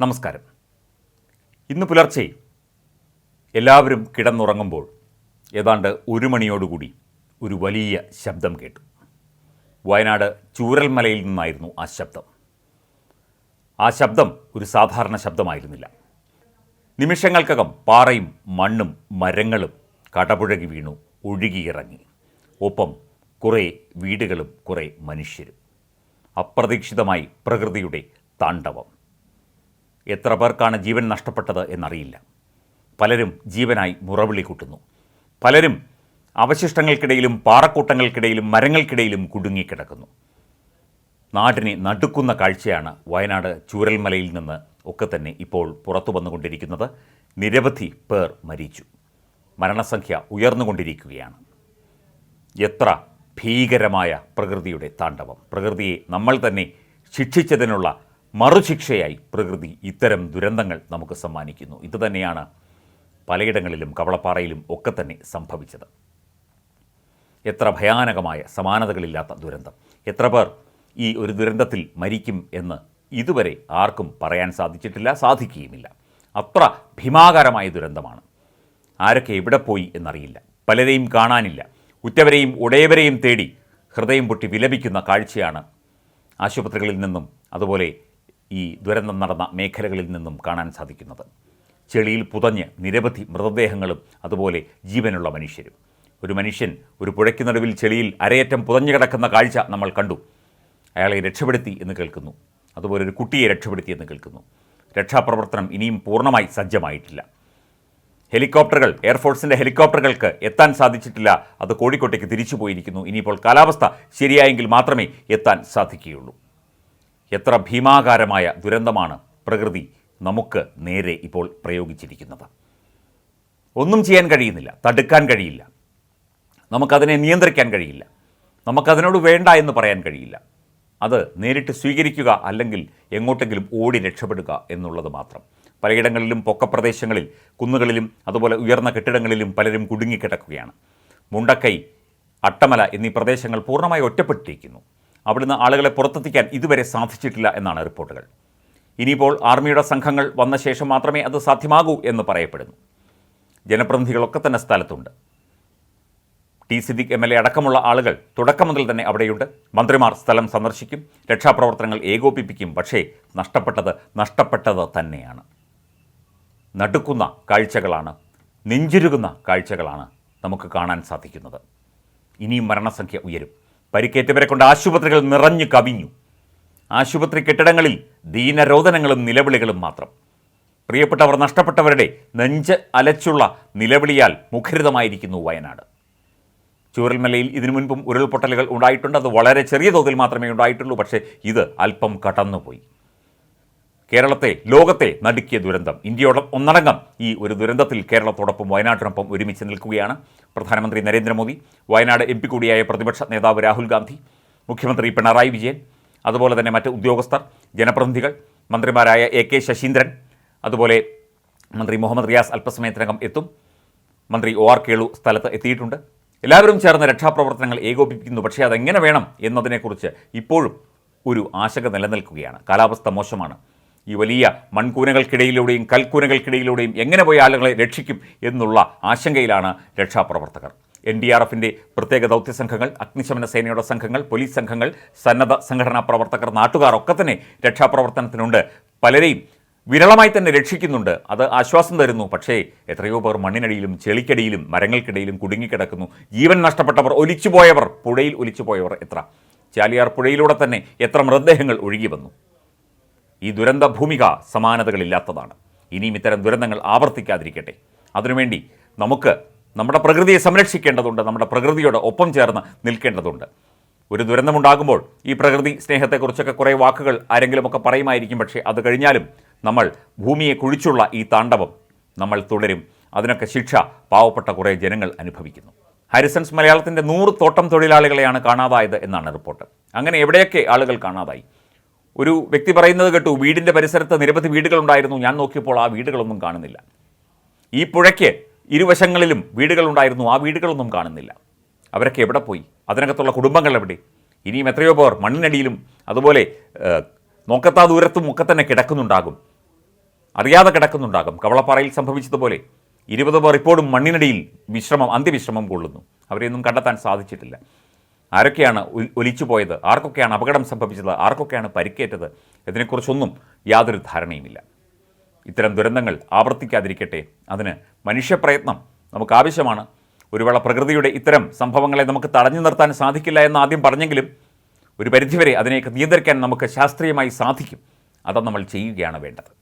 നമസ്കാരം. ഇന്ന് പുലർച്ചെ എല്ലാവരും കിടന്നുറങ്ങുമ്പോൾ ഏതാണ്ട് ഒരു മണിയോടുകൂടി ഒരു വലിയ ശബ്ദം കേട്ടു. വയനാട് ചൂരൽമലയിൽ നിന്നായിരുന്നു ആ ശബ്ദം. ആ ശബ്ദം ഒരു സാധാരണ ശബ്ദമായിരുന്നില്ല. നിമിഷങ്ങൾക്കകം പാറയും മണ്ണും മരങ്ങളും കടപുഴകി വീണു ഒഴുകിയിറങ്ങി. ഒപ്പം കുറേ വീടുകളും കുറേ മനുഷ്യരും. അപ്രതീക്ഷിതമായി പ്രകൃതിയുടെ താണ്ഡവം. എത്ര പേർക്കാണ് ജീവൻ നഷ്ടപ്പെട്ടത് എന്നറിയില്ല. പലരും ജീവനായി മുറവിളി കൂട്ടുന്നു. പലരും അവശിഷ്ടങ്ങൾക്കിടയിലും പാറക്കൂട്ടങ്ങൾക്കിടയിലും മരങ്ങൾക്കിടയിലും കുടുങ്ങിക്കിടക്കുന്നു. നാടിനെ നടുക്കുന്ന കാഴ്ചയാണ് വയനാട് ചൂരൽമലയിൽ നിന്ന് ഒക്കെ തന്നെ ഇപ്പോൾ പുറത്തു വന്നുകൊണ്ടിരിക്കുന്നത്. നിരവധി പേർ മരിച്ചു. മരണസംഖ്യ ഉയർന്നുകൊണ്ടിരിക്കുകയാണ്. എത്ര ഭീകരമായ പ്രകൃതിയുടെ താണ്ഡവം. പ്രകൃതിയെ നമ്മൾ തന്നെ ശിക്ഷിച്ചതിനുള്ള മറുശിക്ഷയായി പ്രകൃതി ഇത്തരം ദുരന്തങ്ങൾ നമുക്ക് സമ്മാനിക്കുന്നു. ഇതുതന്നെയാണ് പലയിടങ്ങളിലും കവളപ്പാറയിലും ഒക്കെ തന്നെ സംഭവിച്ചത്. എത്ര ഭയാനകമായ സമാനതകളില്ലാത്ത ദുരന്തം. എത്ര പേർ ഈ ഒരു ദുരന്തത്തിൽ മരിക്കും എന്ന് ഇതുവരെ ആർക്കും പറയാൻ സാധിച്ചിട്ടില്ല സാധിക്കുകയുമില്ല. അത്ര ഭീമാകാരമായ ദുരന്തമാണ്. ആരൊക്കെ എവിടെ പോയി എന്നറിയില്ല. പലരെയും കാണാനില്ല. ഉറ്റവരെയും ഉടയവരെയും തേടി ഹൃദയം പൊട്ടി വിലപിക്കുന്ന കാഴ്ചയാണ് ആശുപത്രികളിൽ നിന്നും അതുപോലെ ഈ ദുരന്തം നടന്ന മേഖലകളിൽ നിന്നും കാണാൻ സാധിക്കുന്നത്. ചെളിയിൽ പുതഞ്ഞ് നിരവധി മൃതദേഹങ്ങളും അതുപോലെ ജീവനുള്ള മനുഷ്യരും. ഒരു മനുഷ്യൻ ഒരു പുഴയ്ക്ക് നടുവിൽ ചെളിയിൽ അരയറ്റം പുതഞ്ഞു കിടക്കുന്ന കാഴ്ച നമ്മൾ കണ്ടു. അയാളെ രക്ഷപ്പെടുത്തി എന്ന് കേൾക്കുന്നു. അതുപോലെ ഒരു കുട്ടിയെ രക്ഷപ്പെടുത്തി എന്ന് കേൾക്കുന്നു. രക്ഷാപ്രവർത്തനം ഇനിയും പൂർണമായി സജ്ജമായിട്ടില്ല. ഹെലികോപ്റ്ററുകൾ എയർഫോഴ്സിന്റെ ഹെലികോപ്റ്ററുകൾക്ക് എത്താൻ സാധിച്ചിട്ടില്ല. അത് കോഴിക്കോട്ടേക്ക് തിരിച്ചു പോയിരിക്കുന്നു ഇനിയിപ്പോൾ കാലാവസ്ഥ ശരിയായെങ്കിൽ മാത്രമേ എത്താൻ സാധിക്കുകയുള്ളൂ. എത്ര ഭീമാകാരമായ ദുരന്തമാണ് പ്രകൃതി നമുക്ക് നേരെ ഇപ്പോൾ പ്രയോഗിച്ചിരിക്കുന്നത്. ഒന്നും ചെയ്യാൻ കഴിയുന്നില്ല തടുക്കാൻ കഴിയില്ല. നമുക്കതിനെ നിയന്ത്രിക്കാൻ കഴിയില്ല. നമുക്കതിനോട് വേണ്ട എന്ന് പറയാൻ കഴിയില്ല. അത് നേരിട്ട് സ്വീകരിക്കുക അല്ലെങ്കിൽ എങ്ങോട്ടെങ്കിലും ഓടി രക്ഷപ്പെടുക എന്നുള്ളത് മാത്രം. പലയിടങ്ങളിലും പൊക്കപ്രദേശങ്ങളിൽ കുന്നുകളിലും അതുപോലെ ഉയർന്ന കെട്ടിടങ്ങളിലും പലരും കുടുങ്ങിക്കിടക്കുകയാണ്. മുണ്ടക്കൈ അട്ടമല എന്നീ പ്രദേശങ്ങൾ പൂർണമായി ഒറ്റപ്പെട്ടിരിക്കുന്നു. അവിടുന്ന് ആളുകളെ പുറത്തെത്തിക്കാൻ ഇതുവരെ സാധിച്ചിട്ടില്ല എന്നാണ് റിപ്പോർട്ടുകൾ. ഇനിയിപ്പോൾ ആർമിയുടെ സംഘങ്ങൾ വന്ന ശേഷം മാത്രമേ അത് സാധ്യമാകൂ എന്ന് പറയപ്പെടുന്നു. ജനപ്രതിനിധികളൊക്കെ തന്നെ സ്ഥലത്തുണ്ട്. T Siddique M L A അടക്കമുള്ള ആളുകൾ തുടക്കം മുതൽ തന്നെ അവിടെയുണ്ട്. മന്ത്രിമാർ സ്ഥലം സന്ദർശിക്കും രക്ഷാപ്രവർത്തനങ്ങൾ ഏകോപിപ്പിക്കും പക്ഷേ നഷ്ടപ്പെട്ടത് നഷ്ടപ്പെട്ടത് തന്നെയാണ്. നടുക്കുന്ന കാഴ്ചകളാണ് നെഞ്ചുരുകുന്ന കാഴ്ചകളാണ് നമുക്ക് കാണാൻ സാധിക്കുന്നത്. ഇനിയും മരണസംഖ്യ ഉയരും. പരിക്കേറ്റവരെ കൊണ്ട് ആശുപത്രികൾ നിറഞ്ഞു കവിഞ്ഞു. ആശുപത്രി കെട്ടിടങ്ങളിൽ ദീനരോധനങ്ങളും നിലവിളികളും മാത്രം. പ്രിയപ്പെട്ടവർ നഷ്ടപ്പെട്ടവരുടെ നെഞ്ച് അലച്ചുള്ള നിലവിളിയാൽ മുഖരിതമായിരിക്കുന്നു വയനാട്. ചൂരൽമലയിൽ ഇതിനു മുൻപും ഉരുൾപൊട്ടലുകൾ ഉണ്ടായിട്ടുണ്ട്. അത് വളരെ ചെറിയ തോതിൽ മാത്രമേ ഉണ്ടായിട്ടുള്ളൂ. പക്ഷേ ഇത് അല്പം കടന്നുപോയി. കേരളത്തെ ലോകത്തെ നടുക്കിയ ദുരന്തം. ഇന്ത്യയോടൊപ്പം ഒന്നടങ്കം ഈ ഒരു ദുരന്തത്തിൽ കേരളത്തോടൊപ്പം വയനാട്ടിനൊപ്പം ഒരുമിച്ച് നിൽക്കുകയാണ് പ്രധാനമന്ത്രി നരേന്ദ്രമോദി. വയനാട് എം പി കൂടിയായ പ്രതിപക്ഷ നേതാവ് രാഹുൽ ഗാന്ധി മുഖ്യമന്ത്രി പിണറായി വിജയൻ അതുപോലെ തന്നെ മറ്റ് ഉദ്യോഗസ്ഥർ ജനപ്രതിനിധികൾ മന്ത്രിമാരായ എ കെ ശശീന്ദ്രൻ അതുപോലെ മന്ത്രി മുഹമ്മദ് റിയാസ് അല്പസമയത്തിനകം എത്തും. മന്ത്രി ഒ ആർ കേളു സ്ഥലത്ത് എത്തിയിട്ടുണ്ട്. എല്ലാവരും ചേർന്ന് രക്ഷാപ്രവർത്തനങ്ങൾ ഏകോപിപ്പിക്കുന്നു. പക്ഷേ അതെങ്ങനെ വേണം എന്നതിനെക്കുറിച്ച് ഇപ്പോഴും ഒരു ആശങ്ക നിലനിൽക്കുകയാണ്. കാലാവസ്ഥ മോശമാണ്. ഈ വലിയ മൺകൂനകൾക്കിടയിലൂടെയും കൽക്കൂനകൾക്കിടയിലൂടെയും എങ്ങനെ പോയി ആളുകളെ രക്ഷിക്കും എന്നുള്ള ആശങ്കയിലാണ് രക്ഷാപ്രവർത്തകർ. എൻ ഡി ആർ എഫിന്റെ പ്രത്യേക ദൗത്യ സംഘങ്ങൾ അഗ്നിശമന സേനയുടെ സംഘങ്ങൾ പോലീസ് സംഘങ്ങൾ സന്നദ്ധ സംഘടനാ പ്രവർത്തകർ നാട്ടുകാർ ഒക്കെ തന്നെ രക്ഷാപ്രവർത്തനത്തിനുണ്ട്. പലരെയും വിരളമായി തന്നെ രക്ഷിക്കുന്നുണ്ട്. അത് ആശ്വാസം തരുന്നു. പക്ഷേ എത്രയോ പേർ മണ്ണിനടിയിലും ചെളിക്കടിയിലും മരങ്ങൾക്കിടയിലും കുടുങ്ങിക്കിടക്കുന്നു. ജീവൻ നഷ്ടപ്പെട്ടവർ ഒലിച്ചുപോയവർ പുഴയിൽ ഒലിച്ചുപോയവർ എത്ര? ചാലിയാർ പുഴയിലൂടെ തന്നെ എത്ര മൃതദേഹങ്ങൾ ഒഴുകി വന്നു? ഈ ദുരന്ത ഭൂമിക സമാനതകളില്ലാത്തതാണ്. ഇനിയും ഇത്തരം ദുരന്തങ്ങൾ ആവർത്തിക്കാതിരിക്കട്ടെ. അതിനുവേണ്ടി നമുക്ക് നമ്മുടെ പ്രകൃതിയെ സംരക്ഷിക്കേണ്ടതുണ്ട് നമ്മുടെ പ്രകൃതിയോട് ഒപ്പം ചേർന്ന് നിൽക്കേണ്ടതുണ്ട്. ഒരു ദുരന്തമുണ്ടാകുമ്പോൾ ഈ പ്രകൃതി സ്നേഹത്തെക്കുറിച്ചൊക്കെ കുറേ വാക്കുകൾ ആരെങ്കിലുമൊക്കെ പറയുമായിരിക്കും പക്ഷേ അത് കഴിഞ്ഞാലും നമ്മൾ ഭൂമിയെ കുഴിച്ചുള്ള ഈ താണ്ഡവം നമ്മൾ തുടരും. അതിനൊക്കെ ശിക്ഷ പാവപ്പെട്ട കുറേ ജനങ്ങൾ അനുഭവിക്കുന്നു. ഹാരിസൺസ് മലയാളത്തിന്റെ നൂറ് തോട്ടം തൊഴിലാളികളെയാണ് കാണാതായത് എന്നാണ് റിപ്പോർട്ട്. അങ്ങനെ എവിടെയൊക്കെ ആളുകൾ കാണാതായി? ഒരു വ്യക്തി പറയുന്നത് കേട്ടു വീടിന്റെ പരിസരത്ത് നിരവധി വീടുകളുണ്ടായിരുന്നു. ഞാൻ നോക്കിയപ്പോൾ ആ വീടുകളൊന്നും കാണുന്നില്ല. ഈ പുഴയ്ക്ക് ഇരുവശങ്ങളിലും വീടുകളുണ്ടായിരുന്നു. ആ വീടുകളൊന്നും കാണുന്നില്ല. അവരൊക്കെ എവിടെ പോയി? അതിനകത്തുള്ള കുടുംബങ്ങൾ എവിടെ? ഇനിയും എത്രയോ പേർ മണ്ണിനടിയിലും അതുപോലെ നോക്കത്താ ദൂരത്തും ഒക്കെ തന്നെ കിടക്കുന്നുണ്ടാകും. അറിയാതെ കിടക്കുന്നുണ്ടാകും. കവളപ്പാറയിൽ സംഭവിച്ചതുപോലെ ഇരുപത് പേർ ഇപ്പോഴും മണ്ണിനടിയിൽ വിശ്രമം അന്ത്യവിശ്രമം കൊള്ളുന്നു. അവരെയൊന്നും കണ്ടെത്താൻ സാധിച്ചിട്ടില്ല. ആരൊക്കെയാണ് ഒലിച്ചു പോയത് ആർക്കൊക്കെയാണ് അപകടം സംഭവിച്ചത്? ആർക്കൊക്കെയാണ് പരിക്കേറ്റത്? ഇതിനെക്കുറിച്ചൊന്നും യാതൊരു ധാരണയുമില്ല. ഇത്തരം ദുരന്തങ്ങൾ ആവർത്തിക്കാതിരിക്കട്ടെ. അതിന് മനുഷ്യപ്രയത്നം നമുക്ക് ആവശ്യമാണ് പ്രകൃതിയുടെ ഇത്തരം സംഭവങ്ങളെ നമുക്ക് തടഞ്ഞു നിർത്താൻ സാധിക്കില്ല എന്ന് ആദ്യം പറഞ്ഞെങ്കിലും ഒരു പരിധിവരെ അതിനെയൊക്കെ നിയന്ത്രിക്കാൻ നമുക്ക് ശാസ്ത്രീയമായി സാധിക്കും. അത് നമ്മൾ ചെയ്യുകയാണ് വേണ്ടത്.